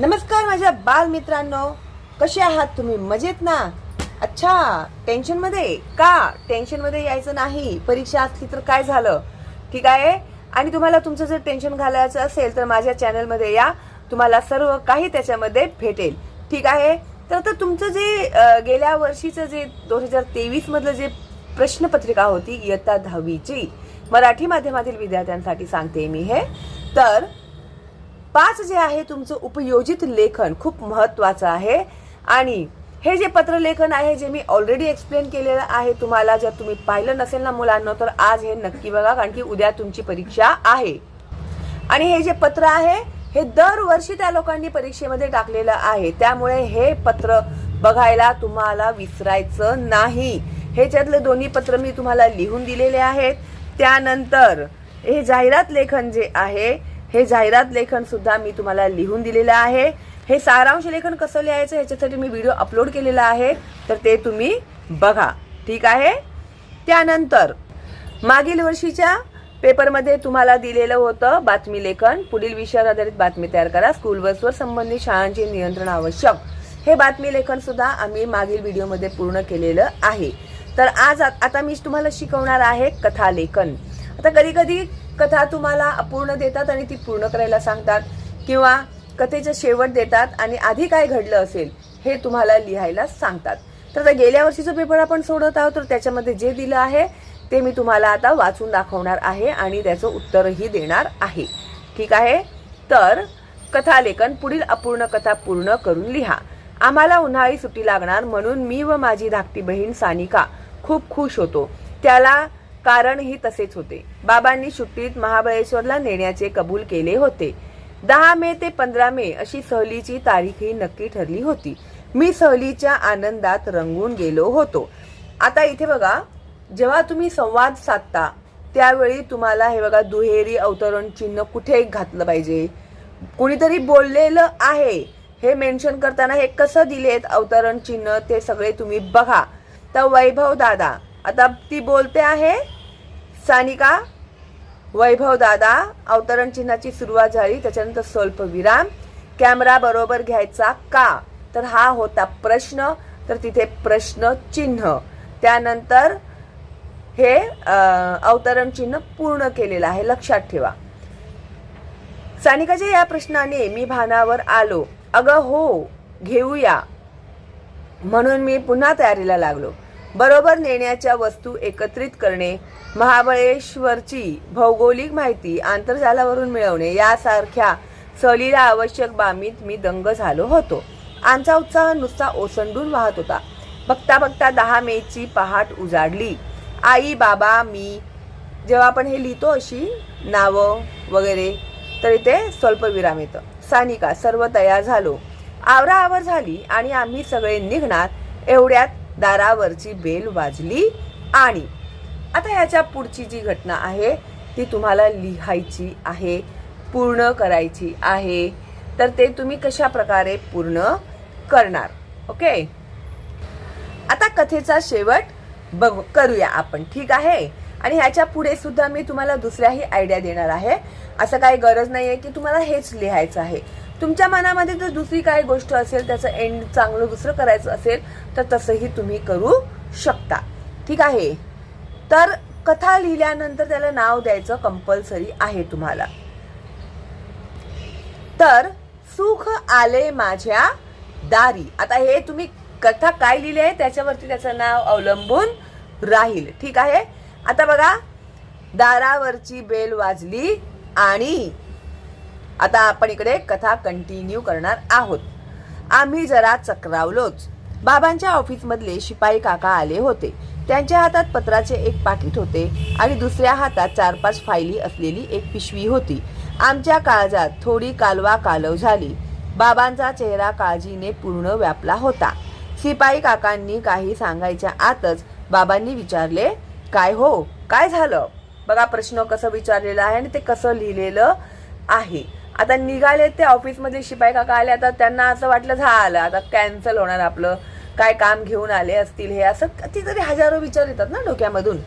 नमस्कार माझ्या बालमित्रांनो. कसे आहात तुम्ही? मजेत ना? अच्छा टेन्शनमध्ये का टेन्शनमध्ये यायचं नाही? परीक्षा असली तर काय झालं? ठीक आहे? आणि तुम्हाला तुमचं जर टेन्शन घालायचं असेल तर माझ्या चॅनलमध्ये या. तुम्हाला सर्व काही त्याच्यामध्ये भेटेल. ठीक आहे? तर आता तुमचं जे गेल्या वर्षीचं जे दोन हजार तेवीसमधलं जे प्रश्नपत्रिका होती इयत्ता दहावीची मराठी माध्यमातील विद्यार्थ्यांसाठी सांगते मी हे. तर पाच जे आहे तुमचं उपयोजित लेखन खूप महत्त्वाचं आहे. आणि हे जे पत्रलेखन आहे जे मी ऑलरेडी एक्सप्लेन केलेलं आहे तुम्हाला जर तुम्ही पाहिलं नसेल ना मुलांना तर आज हे नक्की बघा कारण की उद्या तुमची परीक्षा आहे. आणि हे जे पत्र आहे हे दरवर्षी त्या लोकांनी परीक्षेमध्ये टाकलेलं आहे. त्यामुळे हे पत्र बघायला तुम्हाला विसरायचं नाही. ह्याच्यातले दोन्ही पत्र मी तुम्हाला लिहून दिलेले आहेत. त्यानंतर हे जाहिरात लेखन जे आहे हे जाहिरात लेखन सुद्धा मी तुम्हाला लिहून दिलेलं आहे. हे सारांश लेखन कसं लिहायचं ह्याच्यासाठी मी व्हिडिओ अपलोड केलेला आहे. तर ते तुम्ही बघा. ठीक आहे? त्यानंतर मागील वर्षीच्या पेपरमध्ये तुम्हाला दिलेलं होतं बातमी लेखन. पुढील विषयावर आधारित बातमी तयार करा. स्कूल बसवर संबंधित शाळांचे नियंत्रण आवश्यक. हे बातमी लेखन सुद्धा आम्ही मागील व्हिडिओमध्ये पूर्ण केलेलं आहे. तर आज आता मी तुम्हाला शिकवणार आहे कथालेखन आता कधी कधी कथा तुम्हाला अपूर्ण देतात आणि ती पूर्ण करायला सांगतात. किंवा कथेचं शेवट देतात आणि आधी काय घडलं असेल हे तुम्हाला लिहायला सांगतात. तर आता गेल्या वर्षीचा पेपर आपण सोडत आहोत तर त्याच्यामध्ये जे दिलं आहे ते मी तुम्हाला आता वाचून दाखवणार आहे आणि त्याचं उत्तरही देणार आहे. ठीक आहे? तर कथालेखन पुढील अपूर्ण कथा पूर्ण करून लिहा. आम्हाला उन्हाळी सुट्टी लागणार म्हणून मी व माझी धाकटी बहीण सानिका खूप खुश होतो. त्याला कारणही तसेच होते. बाबांनी सुट्टीत महाबळेश्वरला नेण्याचे कबूल केले होते. दहा मे ते पंधरा मे अशी सहलीची तारीखही नक्की ठरली होती. मी सहलीच्या आनंदात रंगून गेलो होतो. आता इथे बघा जेव्हा तुम्ही संवाद साधता त्यावेळी तुम्हाला हे बघा दुहेरी अवतरण चिन्ह कुठे घातलं पाहिजे? कुणीतरी बोललेलं आहे. हे मेन्शन करताना हे कसं दिलेत अवतरण चिन्ह ते सगळे तुम्ही बघा. तर वैभव दादा आता ती बोलते आहे सानिका वैभव दादा अवतरण चिन्हाची सुरुवात झाली त्याच्यानंतर स्वल्प विराम कॅमेरा बरोबर घ्यायचा का? तर हा होता प्रश्न. तर तिथे प्रश्न चिन्ह. त्यानंतर हे अवतरण चिन्ह पूर्ण केलेलं आहे. लक्षात ठेवा. सानिकाच्या या प्रश्नाने मी भानावर आलो. अगं हो घेऊया. म्हणून मी पुन्हा तयारीला लागलो. बरोबर नेण्याच्या वस्तू एकत्रित करणे महाबळेश्वरची भौगोलिक माहिती आंतरजालावरून मिळवणे यासारख्या सहलीला आवश्यक बाबीत मी दंग झालो होतो. आमचा उत्साह नुसता ओसंडून वाहत होता. बघता बघता दहा मेची पहाट उजाडली. आई बाबा मी जेव्हा आपण हे लिहितो अशी नावं वगैरे तर इथे स्वल्पविराम येतं. सानिका सर्व तयार झालो. आवराआवर झाली आणि आम्ही सगळे निघणार एवढ्यात दारावरची बेल वाजली आणि आता ह्याच्या पुढची जी घटना आहे ती तुम्हाला लिहायची आहे पूर्ण करायची आहे तर ते तुम्ही कशा प्रकारे पूर्ण करणार? ओके? आता कथेचा शेवट बघ करूया आपण ठीक आहे? आणि ह्याच्या पुढे सुद्धा मी तुम्हाला दुसऱ्याही आयडिया देणार आहे. असं काही गरज नाही आहे की तुम्हाला हेच लिहायचं आहे. तुमच्या मनामध्ये जर दुसरी काही गोष्ट असेल त्याचं एंड चांगलं दुसरं करायचं असेल तर तसंही तुम्ही करू शकता. ठीक आहे? तर कथा लिहिल्यानंतर त्याला नाव द्यायचं कंपल्सरी आहे तुम्हाला. तर सुख आले माझ्या दारी. आता हे तुम्ही कथा काय लिहिली आहे त्याच्यावरती त्याचं नाव अवलंबून राहील. ठीक आहे? आता बघा दारावरची बेल वाजली आणि आता आपण इकडे कथा कंटिन्यू करणार आहोत. आम्ही जरा चक्रावलोच. बाबांच्या ऑफिसमधले शिपाई काका आले होते. त्यांच्या हातात पत्राचे एक पाकिट होते आणि दुसऱ्या हातात चार पाच फायली असलेली एक पिशवी होती. आमच्या काळजात थोडी कालवा कालव झाली. बाबांचा चेहरा काळजीने पूर्ण व्यापला होता. शिपाई काकांनी काही सांगायच्या आतच बाबांनी विचारले काय हो? काय झालं? बघा प्रश्न कसं विचारलेला आहे आणि ते कसं लिहिलेलं आहे. आता निघाले ते ऑफिसमध्ये शिपाई काका आले आता त्यांना असं वाटलं झालं. आता कॅन्सल होणार आपलं. काय काम घेऊन आले असतील हे असं कितीतरी हजारो विचार येतात ना डोक्यामधून.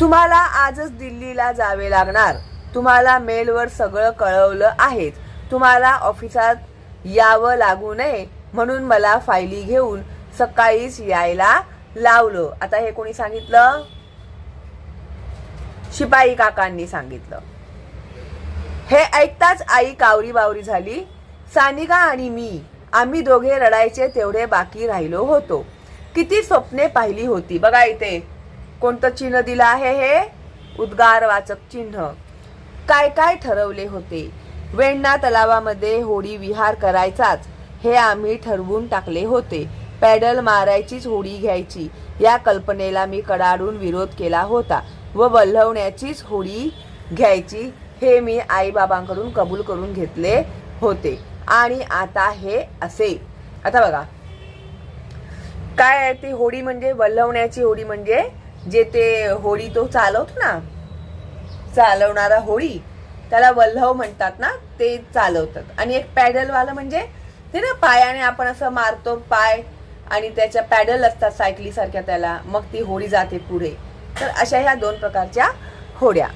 तुम्हाला आजच दिल्लीला जावे लागणार. तुम्हाला मेलवर सगळं कळवलं आहेच तुम्हाला ऑफिसात यावं लागू नये म्हणून मला फायली घेऊन सकाळीच यायला लावलं. आता हे कोणी सांगितलं? शिपाई काकांनी सांगितलं. हे ऐकताच आई कावरी बावरी झाली. सानिका आणि मी आम्ही दोघे रडायचे तेवढे बाकी राहिलो होतो. किती स्वप्ने पाहिली होती. बघा इथे कोणतं चिन्ह दिलं आहे हे? उद्गारवाचक चिन्ह. काय काय ठरवले होते? वेण्णा तलावामध्ये होडी विहार करायचाच हे आम्ही ठरवून टाकले होते. पॅडल मारायचीच होडी घ्यायची. या कल्पनेला मी कडाडून विरोध केला होता व वल्हवण्याचीच होडी घ्यायची हे मी आईबाबांकडून कबूल करून घेतले होते. आणि आता हे असे आता बघा. काय आहे ती होडी म्हणजे? वल्हवण्याची होडी म्हणजे? जे ते होडी तो चालवतो ना? चालवणारा होडी. त्याला वल्हव म्हणतात ना? ते चालवतात. आणि एक पॅडलवालं म्हणजे? ते ना पायाने आपण असं मारतो पाय आणि त्याच्या पॅडल असतात सायकलीसारख्या त्याला. मग ती होडी जाते पुढे. तर अशा ह्या दोन प्रकारच्या होड्या.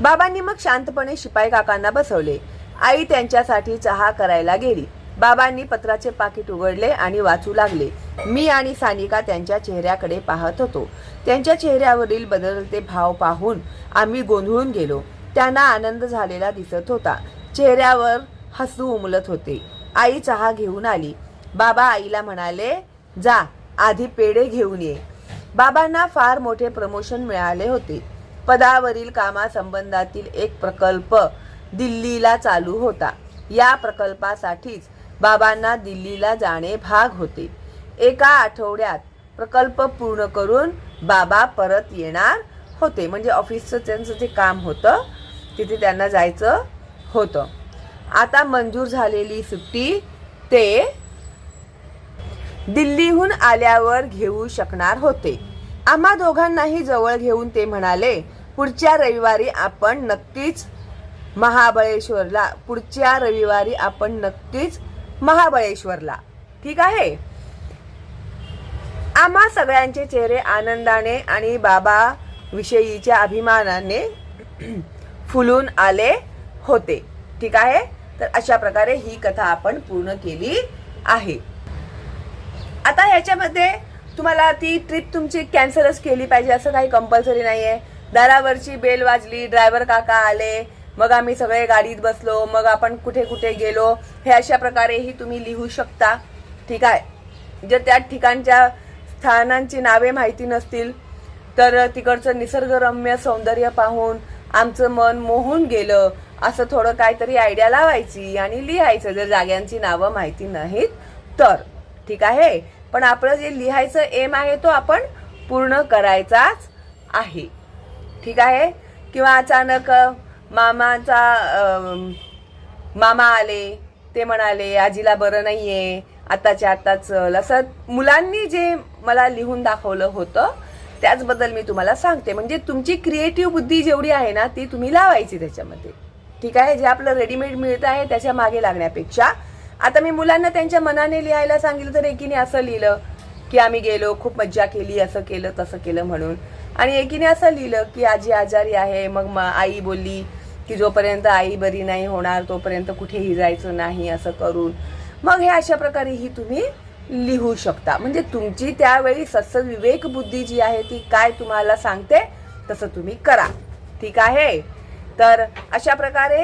बाबांनी मग शांतपणे शिपाई काकांना बसवले. आई त्यांच्यासाठी चहा करायला गेली. बाबांनी पत्राचे पाकिट उघडले आणि वाचू लागले. मी आणि सानिका त्यांच्या चेहऱ्याकडे पाहत होतो. त्यांच्या चेहऱ्यावरील बदलते भाव पाहून आम्ही गोंधळून गेलो. त्यांना आनंद झालेला दिसत होता. चेहऱ्यावर हसू उमलत होते. आई चहा घेऊन आली. बाबा आईला म्हणाले जा आधी पेढे घेऊन ये. बाबांना फार मोठे प्रमोशन मिळाले होते. पदावरील कामासंबंधातील एक प्रकल्प दिल्लीला चालू होता. या प्रकल्पासाठीच बाबांना दिल्लीला जाणे भाग होते. एका आठवड्यात प्रकल्प पूर्ण करून बाबा परत येणार होते. म्हणजे ऑफिसचं त्यांचं जे काम होतं तिथे त्यांना जायचं होतं. आता मंजूर झालेली सुट्टी ते दिल्लीहून आल्यावर घेऊ शकणार होते. आम्हा दोघांनाही जवळ घेऊन ते म्हणाले पुढच्या रविवारी आपण नक्कीच महाबळेश्वरला पुढच्या रविवारी आपण नक्कीच महाबळेश्वरला. ठीक आहे? आम्हा सगळ्यांचे चेहरे आनंदाने आणि बाबा विषयीच्या अभिमानाने फुलून आले होते. ठीक आहे? तर अशा प्रकारे ही कथा आपण पूर्ण केली आहे. आता ह्याच्यामध्ये तुम्हाला ती ट्रिप तुमची कॅन्सलच केली पाहिजे असं काही कंपल्सरी नाही आहे दारावरची बेल वाजली ड्रायव्हर काका आले मग आम्ही सगळे गाडीत बसलो मग आपण कुठे कुठे गेलो हे अशा प्रकारेही तुम्ही लिहू शकता. ठीक आहे? जर त्या ठिकाणच्या स्थानांची नावे माहिती नसतील तर तिकडचं निसर्गरम्य सौंदर्य पाहून आमचं मन मोहून गेलं. असं थोडं काहीतरी आयडिया लावायची आणि लिहायचं जर जाग्यांची नावं माहिती नाहीत तर. ठीक आहे? पण आपलं जे लिहायचं एम आहे तो आपण पूर्ण करायचाच आहे. ठीक आहे? किंवा अचानक मामाचा मामा आले ते म्हणाले आजीला बरं नाही आहे आत्ताच्या आत्ता चल. असं मुलांनी जे मला लिहून दाखवलं होतं त्याचबद्दल मी तुम्हाला सांगते. म्हणजे तुमची क्रिएटिव्ह बुद्धी जेवढी आहे ना ती तुम्ही लावायची त्याच्यामध्ये. ठीक आहे? जे आपलं रेडीमेड मिळतं आहे त्याच्यामागे लागण्यापेक्षा. आता मी मुलांना त्यांच्या मनाने लिहायला सांगितलं तर एकीने असं लिहिलं की आम्ही गेलो खूप मज्जा केली असं केलं तसं केलं म्हणून. आणि एकीने असं लिहिलं की आजी आजारी आहे मग आई बोलली की जोपर्यंत आई बरी नाही होणार तोपर्यंत कुठेही जायचं नाही असं करून. मग हे अशा प्रकारे ही तुम्ही लिहू शकता. म्हणजे तुमची त्यावेळी सत्सद विवेक बुद्धी जी आहे ती काय तुम्हाला सांगते तसं तुम्ही करा. ठीक आहे? तर अशा प्रकारे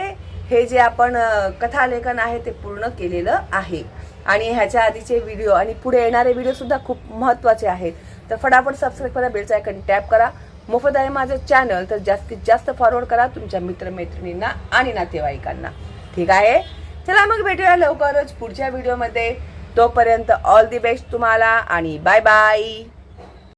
हे जे आपण कथालेखन आहे ते पूर्ण केलेलं आहे. आणि ह्याच्या आधीचे व्हिडिओ आणि पुढे येणारे व्हिडिओ सुद्धा खूप महत्त्वाचे आहेत. तर फटाफट सबस्क्राईब करा बेलचा आयकन टॅप करा. मोफत आहे माझं चॅनल तर जास्तीत जास्त फॉरवर्ड करा तुमच्या मित्रमैत्रिणींना आणि नातेवाईकांना. ठीक आहे? चला मग भेटूया लवकरच पुढच्या व्हिडिओमध्ये तोपर्यंत ऑल दी बेस्ट तुम्हाला आणि बाय बाय